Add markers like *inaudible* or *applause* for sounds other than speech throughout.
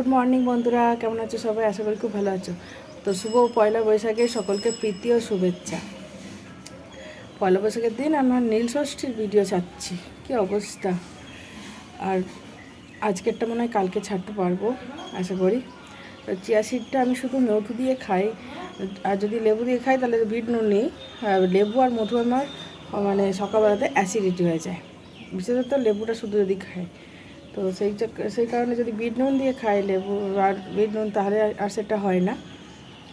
Good morning বন্ধুরা। কেমন আছো সবাই? আশা করি খুব ভালো আছো। তো শুভ পয়লা বৈশাখে সকলকে প্রীতি ও শুভেচ্ছা। পয়লা বৈশাখের দিন আমার নীল ষষ্ঠীর ভিডিও ছাড়ছি। কি অবস্থা? আর আজকেরটা মনে হয় কালকে ছাড়তে পারব, আশা করি। তো চিয়া সিডটা আমি শুধু মধু দিয়ে খাই। আর যদি লেবু দিয়ে খাই, তাহলে বিট নুন নেই। লেবু আর মধু আমার মানে সকালবেলাতে অ্যাসিডিটি হয়ে যায়। বিশেষত লেবুটা শুধু যদি খাই। তো সেই সেই কারণে যদি বিট নুন দিয়ে খাই লেবু, আর বিট নুন তাহলে আর- সেটা হয় না।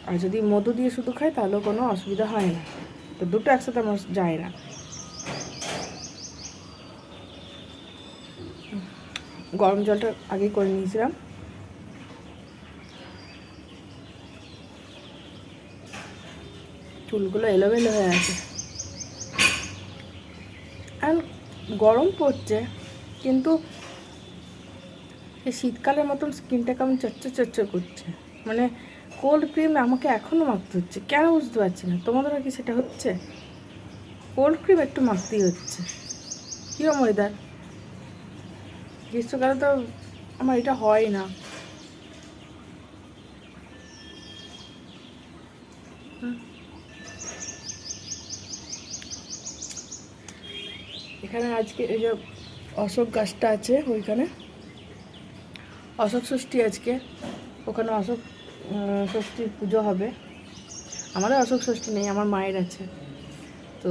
আর যদি মধু দিয়ে শুধু খাই তাহলেও কোনো অসুবিধা হয় না। তো দুটো একসাথে আমার যায় না। গরম জলটা আগে করে নিয়েছিলাম। চুলগুলো এলোমেলো হয়ে আছে। আর গরম পড়ছে, কিন্তু এই শীতকালের মতন স্কিনটা কেমন চচ্চর চচ্চর করছে। মানে কোল্ড ক্রিম আমাকে এখনও মাখতে হচ্ছে। কেন বুঝতে পারছি না? তোমাদেরও কি সেটা হচ্ছে? কোল্ড ক্রিম একটু মাখতেই হচ্ছে। কীরকম ওয়েদার গ্রীষ্মকালে তো আমার এটা হয় না। এখানে আজকে এই যে অশোক গাছটা আছে ওইখানে। অশোক ষষ্ঠী আজকে। ওখানে অশোক ষষ্ঠীর পুজো হবে। আমাদের অশোক ষষ্ঠী নেই, আমার মায়ের আছে। তো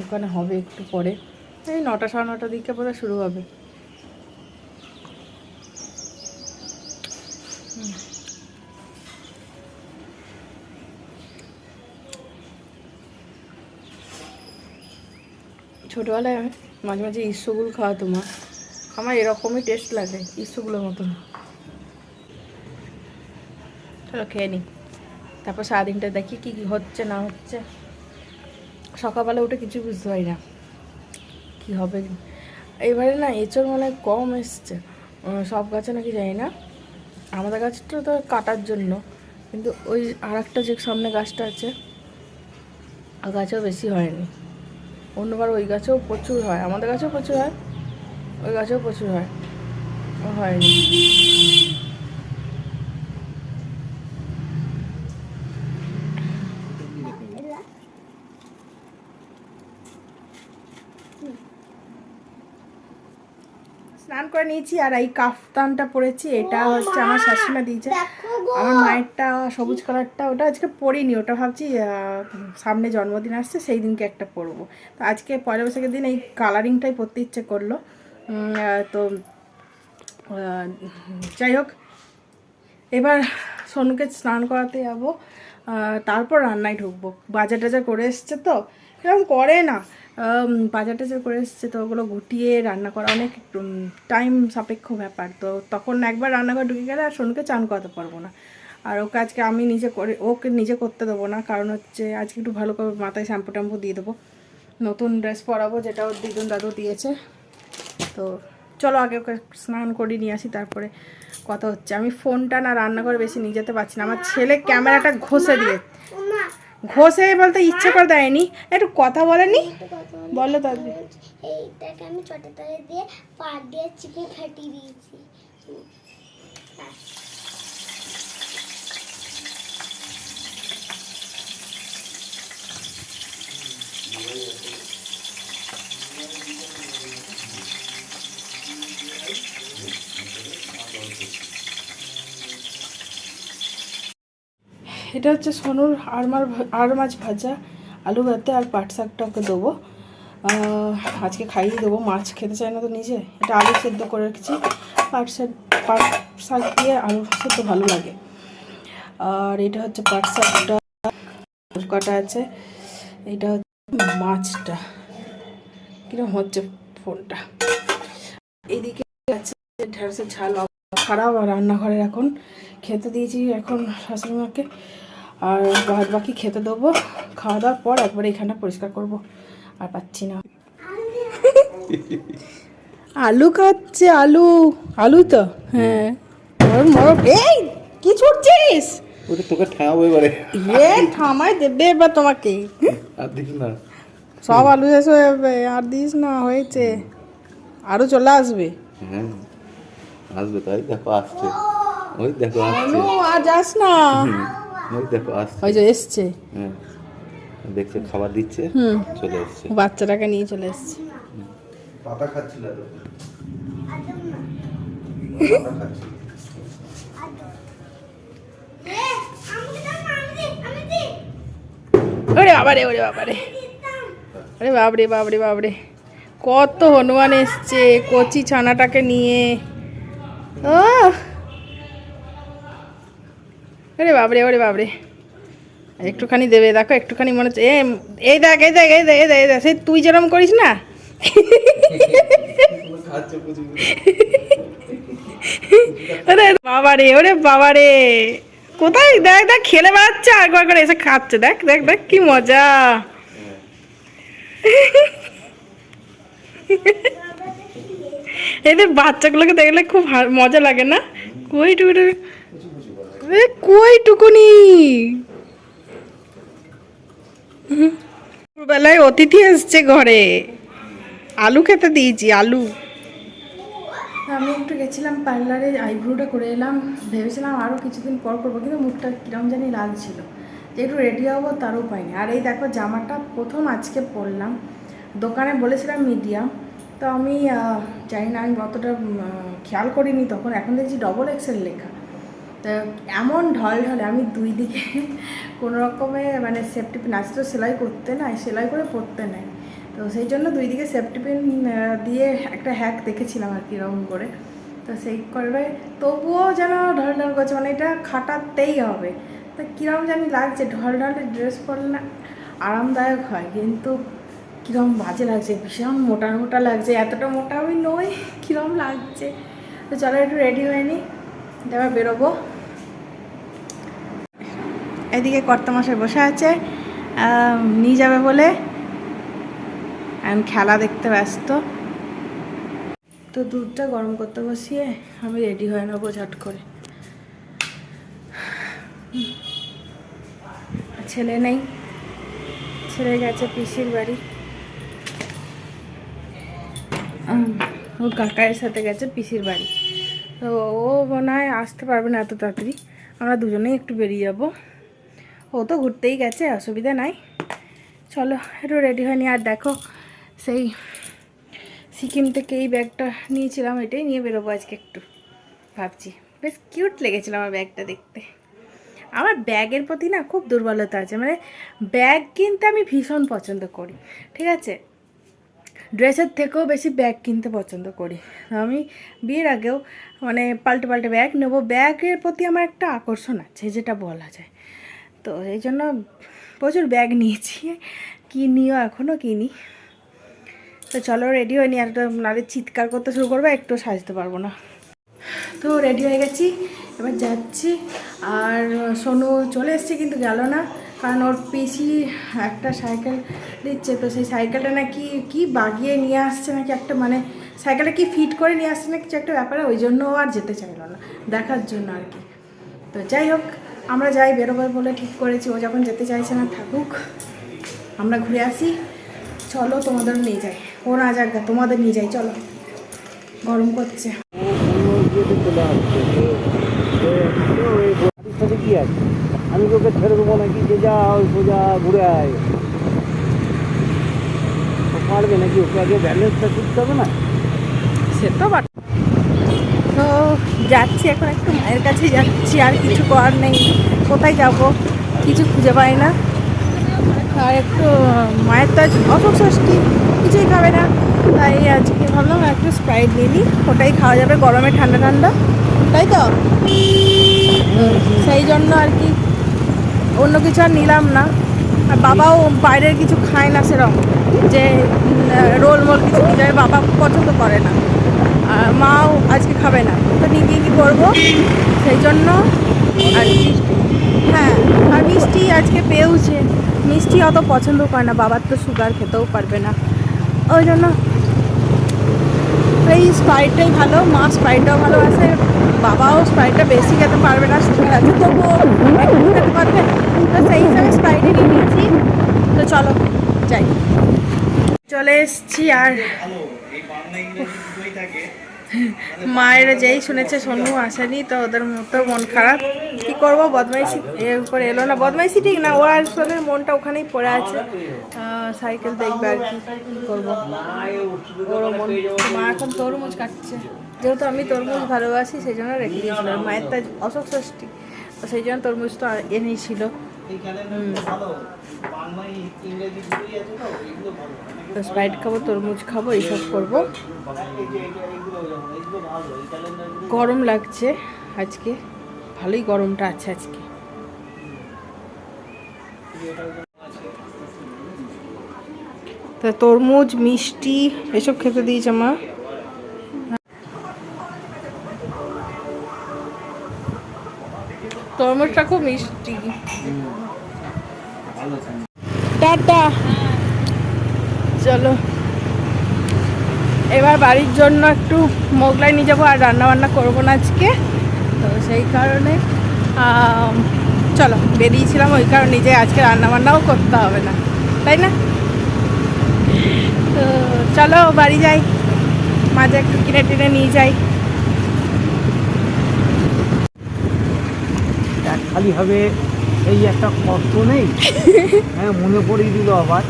ওখানে হবে একটু পরে। এই নটা, সাড়ে নটার দিকে বোধহয় শুরু হবে। ছোটোবেলায় আমি মাঝে মাঝে ইস্যুগুলো খাওয়া তোমার আমার এরকমই টেস্ট লাগে, ইস্যুগুলোর মতন। চলো খেয়ে নিই তারপর সারাদিনটা দেখি কী কী হচ্ছে, না হচ্ছে। সকালবেলা উঠে কিছু বুঝতে পারি না। কী হবে? এবারে না এঁচড় মনে হয় কম এসছে। সব গাছে নাকি যাই না। আমাদের গাছটা তো কাটার জন্য। কিন্তু ওই আর একটা যে সামনে গাছটা আছে আর গাছেও বেশি হয়নি। অন্যবার ওই গাছেও প্রচুর হয়। আমাদের গাছেও প্রচুর হয়। ওই গাছেও প্রচুর হয়। হয়নি স্নান করে নিয়েছি আর এই কাফতানটা পরেছি এটা হচ্ছে আমার শাশুড়িমা দিয়েছে। আমার মায়েরটা সবুজ কালারটা ওটা আজকে পরিনি ওটা ভাবছি সামনে জন্মদিন আসছে সেই দিনকে একটা পরবো। তো আজকে পয়লা বৈশাখের দিন এই কালারিংটাই পরতে ইচ্ছে করল। তো যাই হোক এবার সোনুকে স্নান করাতে যাব তারপর রান্নায় ঢুকবো। বাজার টাজার করে এসছে তো এরকম করে না। বাজার টাজার করে এসছে তো ওগুলো গুটিয়ে রান্না করা অনেক টাইম সাপেক্ষ ব্যাপার। তো তখন একবার রান্নাঘর ঢুকে গেলে আর সোনুকে চান করাতে পারব না। আর ওকে আজকে আমি নিজে করে, ওকে নিজে করতে দেবো না। কারণ হচ্ছে আজকে একটু ভালো করে মাথায় শ্যাম্পু ট্যাম্পু দিয়ে দেবো। নতুন ড্রেস পরাবো যেটা ওর দিদুন দাদু দিয়েছে। তো চলো আগে ওকে স্নান করে নিয়ে আসি, তারপরে কথা হচ্ছে। আমি ফোনটা না রান্নাঘরে বেশি নিয়ে যেতে পারছি না। আমার ছেলে ক্যামেরাটা ঘষে দিয়ে ঘষে বলতে ইচ্ছে করে দেয়নি। একটু কথা বলেনি? বলো তাদের। এইটাকে আমি চটে তলে দিয়ে পা দিয়ে চিপে ফাটিয়ে দিয়েছি। এটা হচ্ছে সোনুর আড়মার আর মাছ ভাজা, আলু ভাতে আর পাট শাকটা ওকে দেবো। আজকে খাইয়ে দেবো। মাছ খেতে চায় না তো নিজে। এটা আলু সেদ্ধ করে রেখেছি। পাট শাক পাট শাক দিয়ে আলু সেদ্ধ ভালো লাগে। আর এটা হচ্ছে পাট শাকটা। কাটা আছে? এটা হচ্ছে মাছটা। কীরকম হচ্ছে ফোনটা। এইদিকে আছে ঢেঁড়সের ঝাল। খারাপ আর রান্নাঘরের এখন খেতে দিয়েছি এখন শাশুড়িমাকে। আর বাদ বাকি খেতে দেবো। খাওয়া দাওয়ার পর একবার এখানটা পরিষ্কার করব। আর পাচ্ছি না। আলু খাচ্ছে আলু। আলু তো? হ্যাঁ। এই কি ছুটছিস? ওটা তোকে ঠাঁয়াবো এবারে। এ থামাই দেবে এবার তোমাকে। আর দেখি না। সব আলু শেষ হয়ে যাবে। আর দিস না হয়েছে। আরও চলে আসবে। হ্যাঁ। আসবে তাই দেখো আসছে। ওই দেখো আসছে। আর যাস না। ওই দেখো আসছে। ওই যে এসছে। হ্যাঁ দেখছে খাবার দিচ্ছে হুম। চলে এসছে। বাচ্চাটাকে নিয়ে চলে এসছে। পাতা খাচ্ছিল। ওরে বাবারে ওরে বাবারে। আরে বাবরে বাবরে বাবরে কত হনুমান এসছে কচি ছানাটাকে নিয়ে। ও আরে বাবরে ওরে বাবরে একটুখানি দেবে দেখো একটুখানি মনে হচ্ছে এই দেখ এই দেখ এই দেখ এই দেখ এই দেখ সেই তুই যেরকম করিস না? প্রচুর আরে বাবারে ওরে বাবারে। কোথায়? দেখ দেখ খেলে বেড়াচ্ছে আর একবার করে এসে খাচ্ছে। দেখ দেখ দেখ কি মজা। *laughs* এদের বাচ্চাগুলোকে দেখলে খুব মজা লাগে না? কই এ কই টুকুনি। বেলায় অতিথি এসছে ঘরে। আলু খেতে দিয়েছি, আলু। আমি একটু গেছিলাম পার্লারে, আইব্রোটা করে এলাম। ভেবেছিলাম আরও কিছুদিন পর করব, কিন্তু মুখটা কিরম জানি লাগছিল যে একটু রেডি হব তারও পাইনি আর এই দেখো, জামাটা প্রথম আজকে পরলাম। দোকানে বলেছিলাম মিডিয়াম তো আমি জানি না, আমি অতটা খেয়াল করিনি তখন। এখন দেখছি ডবল এক্সেল লেখা। তা এমন ঢল ঢলে, আমি দুই দিকে *laughs* কোনো রকমে মানে সেফটি পিন আজ তো সেলাই করতে নাই, সেলাই করে পরতে নাই। তো সেই জন্য দুই দিকে সেফটি পিন দিয়ে একটা হ্যাক দেখেছিলাম আর কি করে। তো সেই করবে, তবুও যেন ঢল ঢল করছে মানে এটা খাটাতেই হবে। তা কীরকম জানি লাগছে, ঢল ঢলে ড্রেস পরলে আরামদায়ক হয়, কিন্তু কীরকম বাজে লাগছে, ভীষণ মোটা মোটা লাগছে, এতটা মোটা আমি নই কীরকম লাগছে। তো চলো একটু রেডি হয়ে নিই এবার বেরোবো। এদিকে কর্তামশাই বসে আছে নিয়ে যাবে বলে। আমি খেলা দেখতে ব্যস্ত। তো দুধটা গরম করতে বসিয়ে আমি রেডি হয়ে নেব ঝট করে। ছেলে নেই, ছেলে গেছে পিসির বাড়ি। ওর কাকায়ের সাথে গেছে পিসির বাড়ি। তো ও মনে হয় আসতে পারবে না এত তাড়াতাড়ি। আমরা দুজনেই একটু বেরিয়ে যাব। ও তো ঘুরতেই গেছে, অসুবিধা নাই। চলো, একটু রেডি হয়নি আর দেখো, সেই সিকিম থেকে এই ব্যাগটা নিয়েছিলাম, এটাই নিয়ে বেরোবো আজকে একটু। ভাবছি। বেশ কিউট লেগেছিল আমার ব্যাগটা দেখতে। আমার ব্যাগের প্রতি না খুব দুর্বলতা আছে। মানে ব্যাগ কিনতে আমি ভীষণ পছন্দ করি। ঠিক আছে? ড্রেসের থেকেও বেশি ব্যাগ কিনতে পছন্দ করি। আমি বিয়ের আগেও মানে পাল্টে পাল্টে ব্যাগ নেব। ব্যাগের প্রতি আমার একটা আকর্ষণ আছে, যেটা বলা যায়। তো এই জন্য প্রচুর ব্যাগ নিয়েছি, কিনিও এখনও কিনি। তো চলো রেডি হয়নি আর তো নাহলে চিৎকার করতে শুরু করবে, একটু সাজতে পারব না। তো রেডি হয়ে গেছি, এবার যাচ্ছি। আর সোনু চলে এসছে, কিন্তু গেল না। কারণ ওর পিসি একটা সাইকেল দিচ্ছে, তো সেই সাইকেলটা নাকি কি বাগিয়ে নিয়ে আসছে নাকি একটা মানে সাইকেলটা কি ফিট করে নিয়ে আসছে না কিছু একটা ব্যাপারে, ওই জন্য আর যেতে চাইলো না, দেখার জন্য আর কি। তো যাই হোক, আমরা যাই বেরোবো বলে ঠিক করেছি, ও যখন যেতে চাইছে না থাকুক, আমরা ঘুরে আসি। চলো তোমাদের নিয়ে যাই, ও না যাক তোমাদের নিয়ে যাই, চলো। গরম করছে। কি আছে? আমি তোকে ছেড়ে দেবো নাকি? যে যা ওই সোজা ঘুরে আয়। পারবে নাকি? ওকে আগে ব্যালেন্সটা করতে হবে না? সে তো তো যাচ্ছি এখন একটু মায়ের কাছে যাচ্ছি, আর কিছু করার নেই। কোথায় যাব? কিছু খুঁজে পাই না। আর একটু, মায়ের তো আজ অসুখ ষষ্ঠী, কিছুই খাবে না। তাই আজকে ভাবলাম একটু স্প্রাইট নিয়ে নিই। ওটাই খাওয়া যাবে গরমে ঠান্ডা ঠান্ডা। তাই তো? সেই জন্য আর কি অন্য কিছু আর নিলাম না। আর বাবাও বাইরের কিছু খায় না সেরকম, যে রোল মোল কিছু নিয়ে বাবা পছন্দ করে না। আর মাও আজকে খাবে না। তো গিয়ে কী করব? সেই জন্য আর কি হ্যাঁ আর মিষ্টি আজকে পেয়েওছে। মিষ্টি অত পছন্দ করে না, বাবার তো সুগার খেতেও পারবে না। ওই জন্য, এই স্প্রাইটটাই ভালো, মা স্প্রাইটটাও ভালোবাসে বাবাও স্প্রাইটটা বেশি খেতে পারবে না সুগার আছে তবুও একটু খেতে পারবে। তো সেই হিসাবে স্প্রাইটে নিয়ে নিয়েছি। তো চলো, যাই। চলে এসছি আর মায়েরা যেই শুনেছে সোনু আসেনি, তো ওদের মতো মন খারাপ। করব, বদমাইশি, এর উপরে এলো না। বদমাইশি ঠিক না ও আসলে মনটা ওখানেই পড়ে আছে। সাইকেল দেখবে আর কি করব। মা এখন তরমুজ কাটছে। যেহেতু আমি তরমুজ ভালোবাসি, সেই জন্য রেখে দিয়েছিল আর মায়ের তাই অশোক ষষ্ঠী, সেই জন্য তরমুজ তো এনেছিল স্প্রাইট খাব, তরমুজ খাব, এইসব করব। গরম লাগছে আজকে। ভালোই গরমটা আছে আজকে। তা তরমুজ, মিষ্টি, এসব খেতে দিয়েছে মা। তরমুজটা খুব মিষ্টি। টাটা। চলো। এবার বাড়ির জন্য একটু মোগলাই নিয়ে যাব আর রান্না বান্না করব না আজকে। তো সেই কারণে চলো বেরিয়েছিলাম ওই কারণে যে আজকে রান্না বান্নাও করতে হবে না তাই না? তো চলো বাড়ি যাই মাঝে একটু কিনে টিনে নিয়ে যাই। খালি হবে এই একটা কষ্ট নেই। *laughs* হ্যাঁ মনে পড়িয়ে দিল আবার।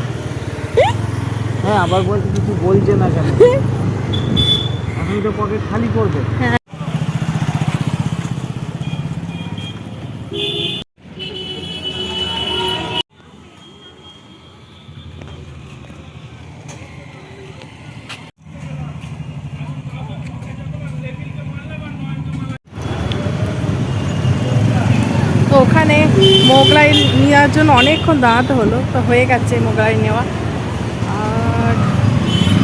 হ্যাঁ আবার বলছে কিছু বলছে না কেন? *laughs* এখন তো পকেট খালি করবে। তো ওখানে মোগলাই নেওয়ার জন্য অনেকক্ষণ দাঁড়াতে হলো, তো হয়ে গেছে মোগলাই নেওয়া। আর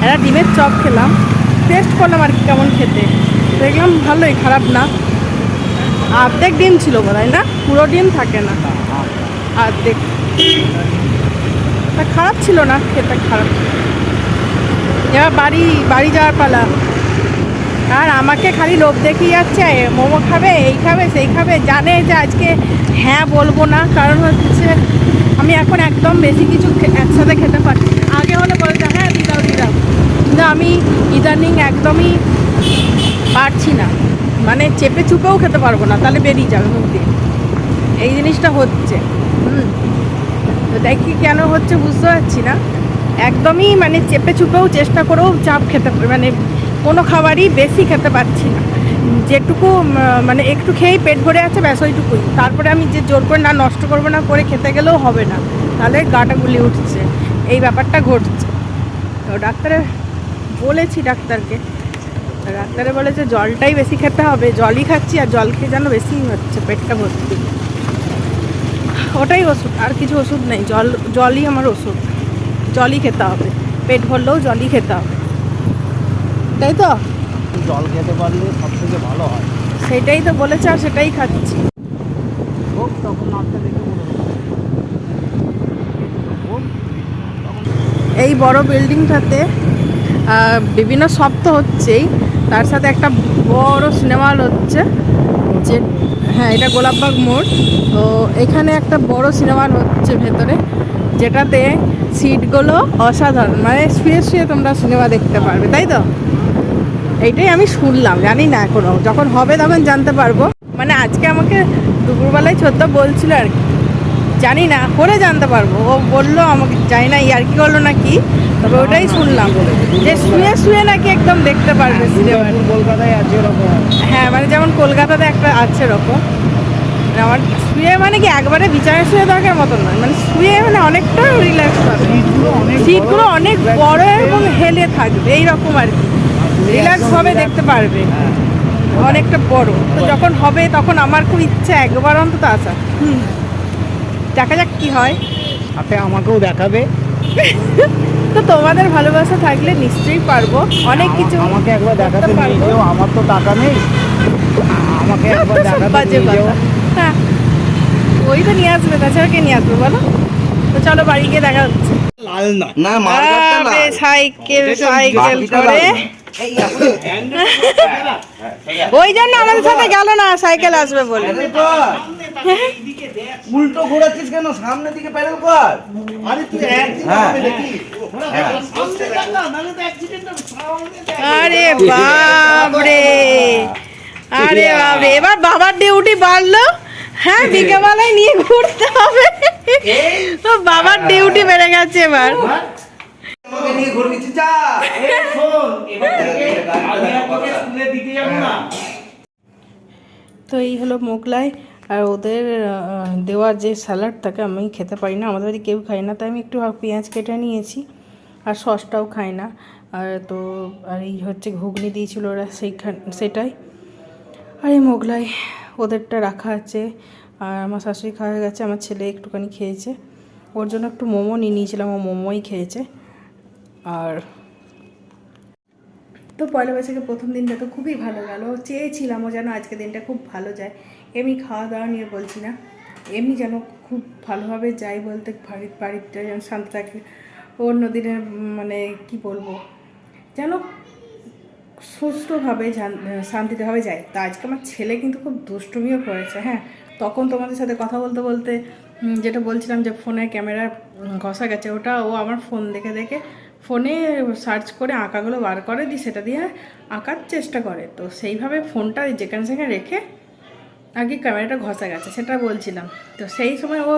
একটা ডিমের চপ খেলাম টেস্ট করলাম আর কি কেমন খেতে। দেখলাম ভালোই, খারাপ না। অর্ধেক ডিম ছিল বোধ না? পুরো ডিম থাকে না। অর্ধেক। খারাপ ছিল না, খেতে খারাপ। এবার বাড়ি বাড়ি যাওয়ার পালা। আর আমাকে খালি লোভ দেখিয়ে যাচ্ছে মোমো খাবে, এই খাবে, সেই খাবে, জানে যে আজকে হ্যাঁ বলব না। কারণ হচ্ছে আমি এখন একদম বেশি কিছু একসাথে খেতে পারি। আগে হলে বলতে হ্যাঁ দিদাও দিদাও কিন্তু আমি ইদানিং একদমই পারছি না। মানে চেপে চুপেও খেতে পারব না, তাহলে বেরিয়ে যাবে মুখ দিয়ে। এই জিনিসটা হচ্ছে। হুম। দেখি কেন হচ্ছে বুঝতে পারছি না। একদমই মানে চেপে চুপেও চেষ্টা করেও চাপ খেতে মানে কোনো খাবারই বেশি খেতে পারছি না। যেটুকু মানে একটু খেয়েই পেট ভরে আছে, ব্যাস ওইটুকুই। তারপরে আমি যে জোর করে, না, নষ্ট করব না, করে খেতে গেলেও হবে না। তাহলে গাটা গুলি উঠছে। এই ব্যাপারটা ঘটছে। তো ডাক্তারে বলেছি ডাক্তারকে, ডাক্তারে বলেছে জলটাই বেশি খেতে হবে। জলই খাচ্ছি আর জল খেয়ে যেন বেশি হচ্ছে, পেটটা ভর্তি। ওটাই ওষুধ, আর কিছু ওষুধ নেই। জল, জলই আমার ওষুধ। জলই খেতে হবে। পেট ভরলেও জলই খেতে হবে। তাই তো? জল খেতে পারলে সব থেকে ভালো হয়। সেটাই তো বলেছে আর সেটাই খাচ্ছি। তখন দেখে এই বড় বিল্ডিংটাতে বিভিন্ন শপ তো হচ্ছেই। তার সাথে একটা বড় সিনেমা হল হচ্ছে যে হ্যাঁ এটা গোলাপবাগ মোড়। তো এখানে একটা বড় সিনেমা হল হচ্ছে ভেতরে যেটাতে সিটগুলো অসাধারণ। মানে শুয়ে শুয়ে তোমরা সিনেমা দেখতে পারবে তাই তো? এইটাই আমি শুনলাম জানি না এখনও। যখন হবে তখন জানতে পারব। মানে আজকে আমাকে দুপুরবেলায় ছোট্ট বলছিল আর কি। জানি না করে জানতে পারব। ও বলল আমাকে জানি না ইয়ার কি করল নাকি তবে ওটাই শুনলাম। যে শুয়ে শুয়ে নাকি একদম দেখতে পারবে কলকাতায় আছে এরকম। হ্যাঁ মানে যেমন কলকাতাতে একটা আছে এরকম। মানে আমার শুয়ে মানে কি একবারে বিছানায় শুয়ে থাকার মতন নয়। মানে শুয়ে মানে অনেকটা রিল্যাক্স পাবে। সিটগুলো অনেক বড় এবং হেলে থাকবে এইরকম আর কি। রিল্যাক্স ভাবে দেখতে পারবে। হ্যাঁ অনেকটা বড়। তো যখন হবে তখন আমার খুব ইচ্ছা একবার অন্তত আসা। হুম। দেখা যাক কি হয়। সাথে আমাকেও দেখাবে। তো তোমাদের ভালোবাসা থাকলে নিশ্চয়ই পারব। অনেক কিছু আমাকে একবার দেখাতে পারব। আমার তো টাকা নেই। আমাকে একবার দেখাতে হ্যাঁ। ওই তো নিয়ে আসবে তাছাড়া কে নিয়ে আসবে বলো? তো চলো বাড়ি গিয়ে দেখা হচ্ছে। লাল না না সাইকেল সাইকেল করে। ওই জন্য আমাদের সাথে গেল না সাইকেল আসবে বলে। উল্টো ঘোরাচ্ছিস কেন? সামনের দিকে প্যাডেল কর। আরে তুই হ্যাঁ। হবে হ্যাঁ। আরে বাপরে। আরে বাপরে। এবার বাবার ডিউটি বাড়লো। হ্যাঁ বিকেলবেলায় নিয়ে ঘুরতে হবে। তো বাবার ডিউটি বেড়ে গেছে এবার। নিয়ে ঘুরবি যা শোন এবার থেকে আমি আর তোকে স্কুলে দিতে যাব না। তো এই হলো মোগলাই আর ওদের দেওয়ার যে স্যালাড থাকে আমি খেতে পারি না। আমাদের বাড়ি কেউ খায় না তাই আমি একটু পেঁয়াজ কেটে নিয়েছি আর সসটাও খাই না। আর তো আর এই হচ্ছে ঘুগনি দিয়েছিল ওরা সেইখান সেটাই। আর এই মোগলাই ওদেরটা রাখা আছে। আর আমার শাশুড়ি খাওয়া গেছে আমার ছেলে একটুখানি খেয়েছে। ওর জন্য একটু মোমো নিয়ে নিয়েছিলাম ও মোমোই খেয়েছে। আর তো পয়লা বৈশাখের প্রথম দিনটা তো খুবই ভালো গেল। চেয়েছিলাম ও যেন আজকে দিনটা খুব ভালো যায়। এমনি খাওয়া দাওয়া নিয়ে বলছি না। এমনি যেন খুব ভালোভাবে যাই বলতে বাড়ির বাড়িটা যেন শান্ত থাকে। অন্য দিনের মানে কি বলব? যেন সুষ্ঠুভাবে জান- শান্তিভাবে যায়। তা আজকে আমার ছেলে কিন্তু খুব দুষ্টুমিও করেছে হ্যাঁ। তখন তোমাদের সাথে কথা বলতে বলতে যেটা বলছিলাম যে ফোনের ক্যামেরা ঘষা গেছে, ওটা ও আমার ফোন দেখে দেখে ফোনে সার্চ করে আঁকাগুলো বার করে দিয়ে সেটা দিয়ে আঁকার চেষ্টা করে। তো সেইভাবে ফোনটা যেখানে সেখানে রেখে আগে ক্যামেরাটা ঘষা গেছে, সেটা বলছিলাম। তো সেই সময় ও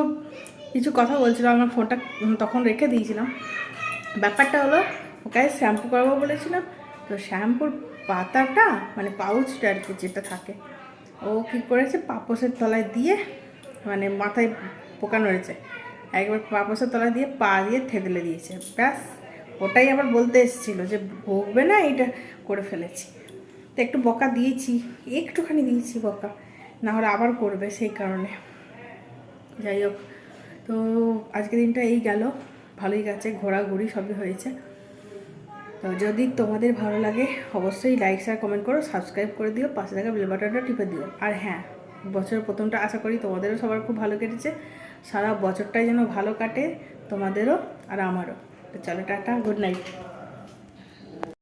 কিছু কথা বলছিল, আমার ফোনটা তখন রেখে দিয়েছিলাম। ব্যাপারটা হলো, ওকে শ্যাম্পু করব বলেছিলাম। তো শ্যাম্পুর পাতাটা মানে পাউচটা আর কি যেটা থাকে, ও কী করেছে, পাপোসের তলায় দিয়ে মানে মাথায় পোকা নড়েছে একবার পাপোসের তলায় দিয়ে পা দিয়ে থেতলে দিয়েছে। ব্যাস। ওটাই আবার বলতে এসেছিল যে ভোগবে না, এটা করে ফেলেছি। তো একটু বকা দিয়েছি, একটুখানি দিয়েছি বকা, না হলে আবার করবে সেই কারণে। যাই হোক, তো আজকে দিনটা এই গেল, ভালোই গেছে, ঘোরাঘুরি সবই হয়েছে। তো যদি তোমাদের ভালো লাগে, অবশ্যই লাইক শেয়ার কমেন্ট করো সাবস্ক্রাইব করে দিও, পাশে থাকা বেল বাটনটা টিপে দিও। আর হ্যাঁ বছরের প্রথমটা আশা করি তোমাদেরও সবার খুব ভালো কেটেছে। সারা বছরটাই যেন ভালো কাটে তোমাদেরও আর আমারও। তো চলো টাটা গুড নাইট